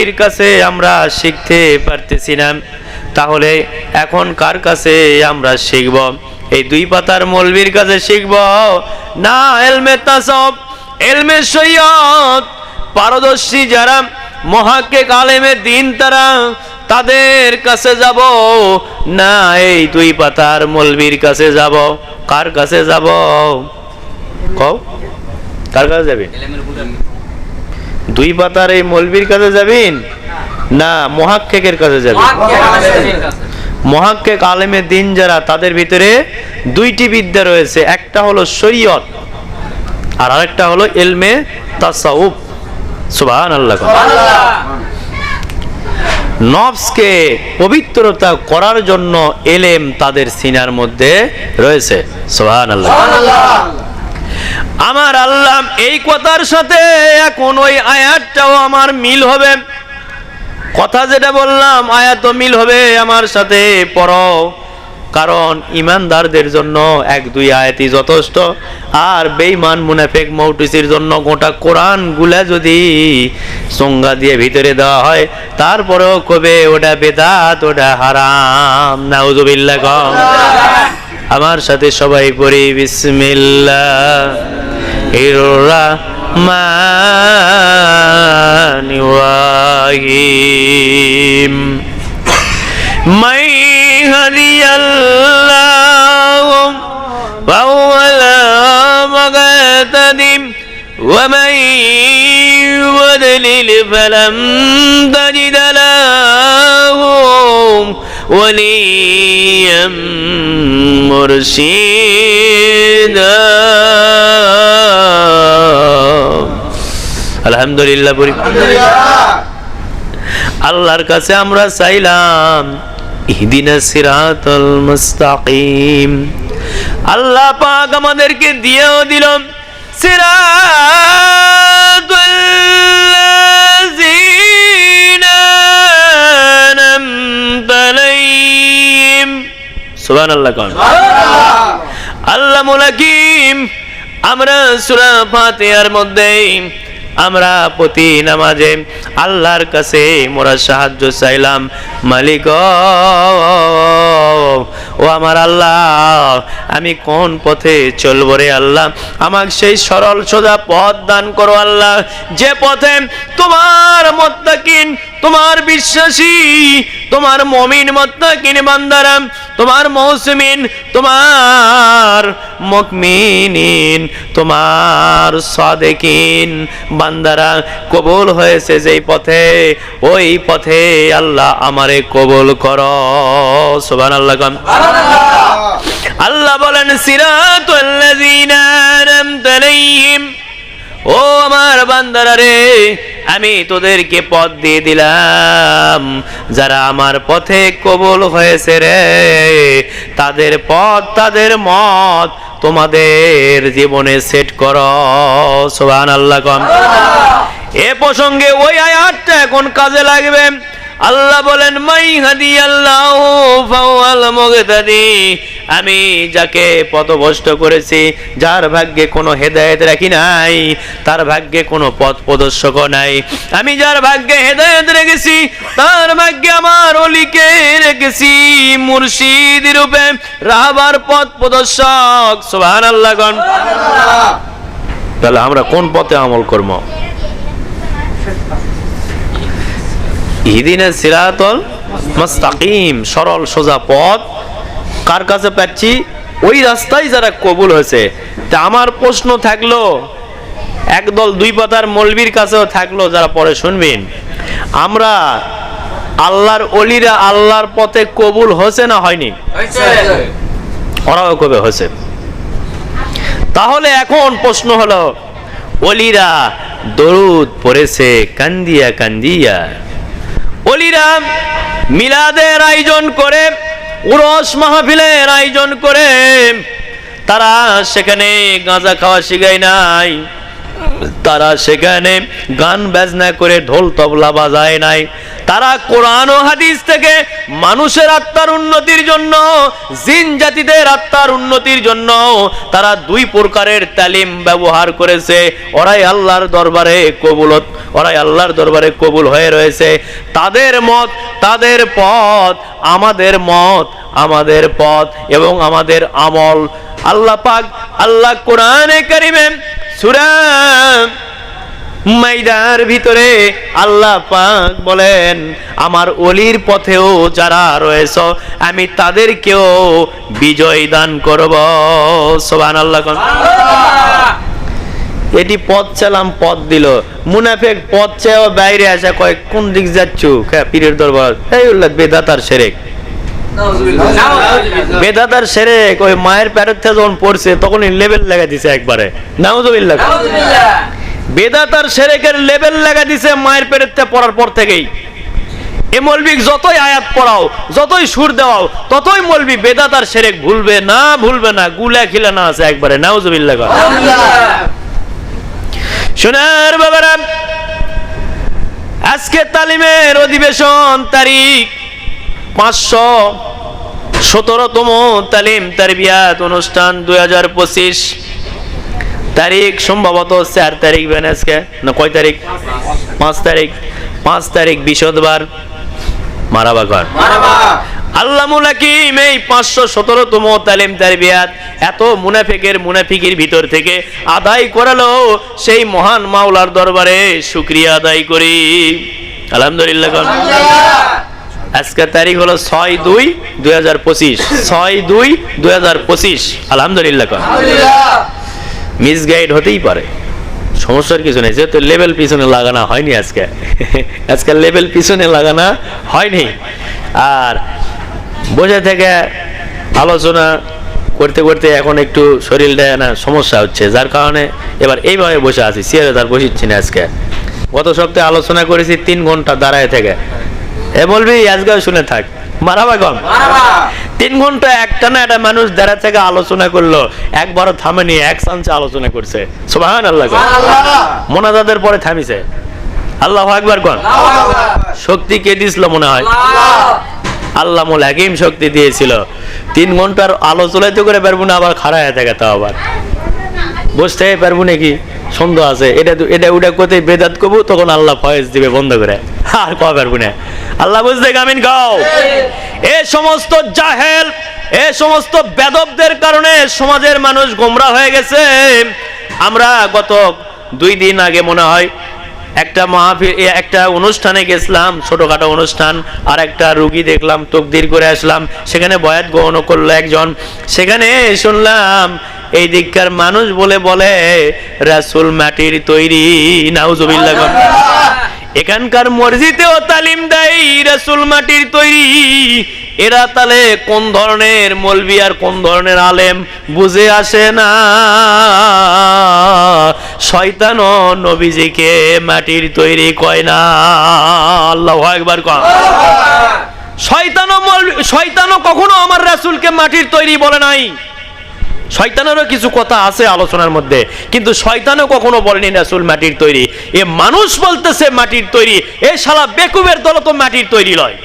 এর কাছে আমরা শিখতে পারতেছি না, তাহলে এখন কার কাছে আমরা শিখব? এই দুই পাতার মৌলবীর কাছে শিখব। না, এলমে তাসব, এলমে সৈয়দ, পারদর্শী যারা, মহাকে কালেমে দিন তারা, তাদের কাছে যাব। না, এই দুই পাতার মৌলবীর কাছে যাব। কার কাছে যাব? কও, কার কাছে যাবেন দুই পাতার এই মৌলবীর কাছে যাবেন? না মহাক্ষেকের কাছে যাবেন। মহাক্ষেক আলেমে দিন যারা, তাদের ভিতরে দুইটি বিদ্যা রয়েছে। একটা হলো শরীয়ত, আর আরেকটা হলো এলমে তাসাউফ। সুবহান আল্লাহ নফসকে পবিত্রতা করার জন্য এলেম তাদের সিনার মধ্যে রয়েছে। সুবহান আল্লাহ আমার আল্লাহ এই কথার সাথে এখন ওই আয়াতটাও আমার মিল হবে। কথা যেটা বললাম আয়াত মিল হবে আমার সাথে, পড়ো। কারণ ইমানদারদের জন্য এক দুই আয়াতই যথেষ্ট। আর বেঈমান মুনাফেক মৌটুসির জন্য গোটা কোরআনগুলা যদি সংজ্ঞা দিয়ে ভিতরে দেওয়া হয়, তারপরেও কবে ওটা বেদাত, ওটা হারাম। নাউজুবিল্লাহ আমার সাথে সবাই পড়ি বিসমিল্লাহ الرحمن الرحيم من هدي الله فهو لا مقتدم ومن يضلل فلن تجد له وليا মুর্শিদ। আলহামদুলিল্লাহ আল্লাহর কাছে আমরা চাইলাম ইহদিনা সিরাতাল মুস্তাকিম। আল্লাহ পাক আমাদেরকে দিয়েও দিলাম সিরাতাল সুবহানাল্লাহ কান। আমরা সূরা আমরা প্রতি নামাজে আল্লাহর কাছে মোরা সাহায্য চাইলাম। মালিক, ও আমার আল্লাহ, আমি কোন পথে চলবো রে আল্লাহ? আমাকে সেই সরল সোজা পথ দান করো আল্লাহ। যে পথে তোমার মত্তাকিন, তোমার বিশ্বাসী, তোমার মমিন মত্তাকিন বান্দারাম তোমার মৌসুমিন তোমার মকমিনিন তোমার সাদেকিন। বান্দারা কবুল হয়েছে যেই পথে ওই পথে আল্লাহ আমারে কবুল কর। সুবহান আল্লাহ আল্লাহ বলেন সিরাতুল্লাযিনা আনআমতা আলাইহিম। ও আমার বান্দারা রে, আমি তোদেরকে পথ দিয়ে দিলাম। যারা আমার পথে কবল হয়েছে রে, তাদের পথ, তাদের মত তোমাদের জীবনে সেট কর। সোহান আল্লাহ কম এ প্রসঙ্গে ওই আয়াতটা এখন কাজে লাগবে। আল্লাহ বলেন, মাই হাদি আল্লাহ ফাওয়াল মুগতাদি আমি যাকে পথভ্রষ্ট করেছি, যার ভাগ্যে কোনো হেদায়েত রাখি নাই, তার ভাগ্যে কোনো পথ প্রদর্শক নাই। আমি যার ভাগ্যে হেদায়েত রেখেছি, তার ভাগ্যে আমার অলিকে রেখেছি। মুর্শিদ রূপে রাহবার পথ প্রদর্শক, সুবহানাল্লাহ গণ। তাহলে আমরা কোন পথে আমল করব? ইদিনে সিরাতল মুস্তাকিম, সরল সোজা পথ কার কাছে পাচ্ছি? ওই রাস্তায় যারা কবুল হয়েছে। তা আমার প্রশ্ন থাকল একদল দুই পাতার মলবির কাছেও থাকল যারা পরে শুনবেন। আমরা আল্লাহর অলিরা আল্লাহর পথে কবুল হয়েছে না হয়নি? ওরাও কবে হয়েছে? তাহলে এখন প্রশ্ন হলো অলিরা দরুদ পড়েছে কান্দিয়া কান্দিয়া। অলিরা মিলাদের আয়োজন করে উরস মাহফিলের আয়োজন করে তারা সেখানে গাঁজা খাওয়া শিখায় নাই। তারা সেখানে গান বাজনা করে ঢোল তবলা বাজায় নাই। তারা কোরআন ও হাদিস থেকে মানুষের আত্মার উন্নতির জন্য, জিন জাতিদের আত্মার উন্নতির জন্য তারা দুই প্রকারের তালিম ব্যবহার করেছে। ওরাই আল্লাহর দরবারে কবুলত, ওরাই আল্লাহর দরবারে কবুল হয়ে রয়েছে। তাদের মত, তাদের পথ, আমাদের মত, আমাদের পথ এবং আমাদের আমল। আল্লাহ পাক, আল্লাহ কোরআনে কারিমে সূরা মাইদার ভিতরে আল্লাহ পাক বলেন আমার অলির পথেও যারা রয়েছ আমি তাদেরকেও বিজয় দান করব। সোবান আল্লাহ এটি পথ চালাম পথ দিল। মুনাফেক পথ চেয়েও বাইরে আসা কয়েক কোন দিক যাচ্ছ? হ্যাঁ পীরের দরবার। এই উল্লাহ বেদাতার সেরেক। বেদাতার সেরেক ওই মায়ের প্যারের থেকে যখন পড়ছে তখন লেভেল লাগা দিছে একবারে। নাউজুবিল্লাহ বেদাতার সেরেকের লেভেল লাগা দিছে মায়ের থেকে পড়ার পর থেকেই। এ মলবিক যতই আয়াত পড়াও যতই সুর দেওয়াও ততই মলবি বেদাতার সেরেক ভুলবে না ভুলবে না গুলা খিলা না আছে একবারে। নাউজুবিল্লাহ সোনার বাবারা আজকে তালিমের অধিবেশন তারিখ পাঁচশো সতেরোতম তালিম তারবিয়াত অনুষ্ঠান দুই হাজার পঁচিশ। তারিখ সম্ভবত চার তারিখ আজকে। না, কয় তারিখ? পাঁচ তারিখ। পাঁচ তারিখ বিশদবার মারাবাগর আল্লাহ মুনাকিম এই পাঁচশো সতেরোতম তালিম তারবিয়াত এত মুনাফিকের মুনাফিকির ভিতর থেকে আদায় করালো সেই মহান মাওলার দরবারে শুক্রিয়া আদায় করি। আলহামদুলিল্লাহ। আজকের তারিখ হলো ছয় দুই দুই হাজার পঁচিশ। ছয় দুই দুই হাজার পঁচিশ। আলহামদুলিল্লাহ। মিসগাইড হতেই পারে। সমস্যার কিছু নেই যেহেতু লেভেল পিছনে লাগানো হয়নি আজকে। আজকে লেভেল পিছনে লাগানো হয়নি। আর বসে থেকে আলোচনা করতে করতে এখন একটু শরীরটা না সমস্যা হচ্ছে। যার কারণে এবার এইভাবে বসে আছি চেয়ারে তার বসিচ্ছি না আজকে। গত সপ্তাহে আলোচনা করেছি তিন ঘণ্টা দাঁড়ায় থেকে। এ বলবি আজকেও শুনে থাক। মারাবা কম? তিন ঘণ্টা একটা না একটা মানুষ দাঁড়া থেকে আলোচনা করল একবার থামেনি এক চান্সে আলোচনা করছে। সোহান আল্লাহ কর। মোনাজাতের পরে থামিছে। আল্লাহ একবার কন। শক্তি কে দিছিল মনে হয়? আল্লাহ। মোল হাকিম শক্তি দিয়েছিল। তিন ঘণ্টার আলোচনায় তো করে পারব না আবার খাড়া হয়ে থাকে তাও আবার। বসতে পারব নাকি? সন্দেহ আছে। এটা এটা ওটা কোথায় বেদাত করব, তখন আল্লাহ ফয়েজ দিবে বন্ধ করে। আর কয়া পারব না। আল্লাহ বুঝতে গামিন গাও এ সমস্ত জাহেল, এ সমস্ত বেদবদের কারণে সমাজের মানুষ গোমরা হয়ে গেছে। আমরা গত দুই দিন আগে মনে হয় একটা মাহফিল একটা অনুষ্ঠানে গেছিলাম, ছোটখাটো অনুষ্ঠান। আর একটা রুগী দেখলাম, তকদির করে আসলাম। সেখানে বয়াত গ্রহণ করল একজন। সেখানে শুনলাম এই দিককার মানুষ বলে বলে, রাসুল মাটির তৈরি, নাউজুবিল্লাহ এখানকার মসজিদেও তালিম দেয়, রাসুল মাটির তৈরি। এরা তাহলে কোন ধরনের মলবি আর কোন ধরনের আলেম বুঝে আসে না। শয়তান নবীজিকে মাটির তৈরি কয় না। আল্লাহ একবার কয়। শয়তানও মল- শয়তানও কখনো আমার রাসূলকে মাটির তৈরি বলে নাই। শয়তানেরও কিছু কথা আছে আলোচনার মধ্যে কিন্তু শয়তানও কখনো বলেনি রাসূল মাটির তৈরি। এ মানুষ বলতেছে মাটির তৈরি। এ শালা বেকুবের দল তো মাটির তৈরি লয়।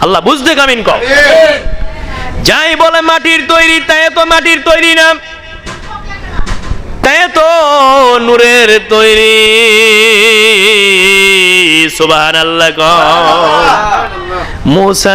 আল্লাহ বুঝতে কামিন কও। যাই বলে মাটির তৈরি তাই তো মাটির তৈরি না। তাই তো নূরের তৈরি। সুবহানাল্লাহ কও। মুসা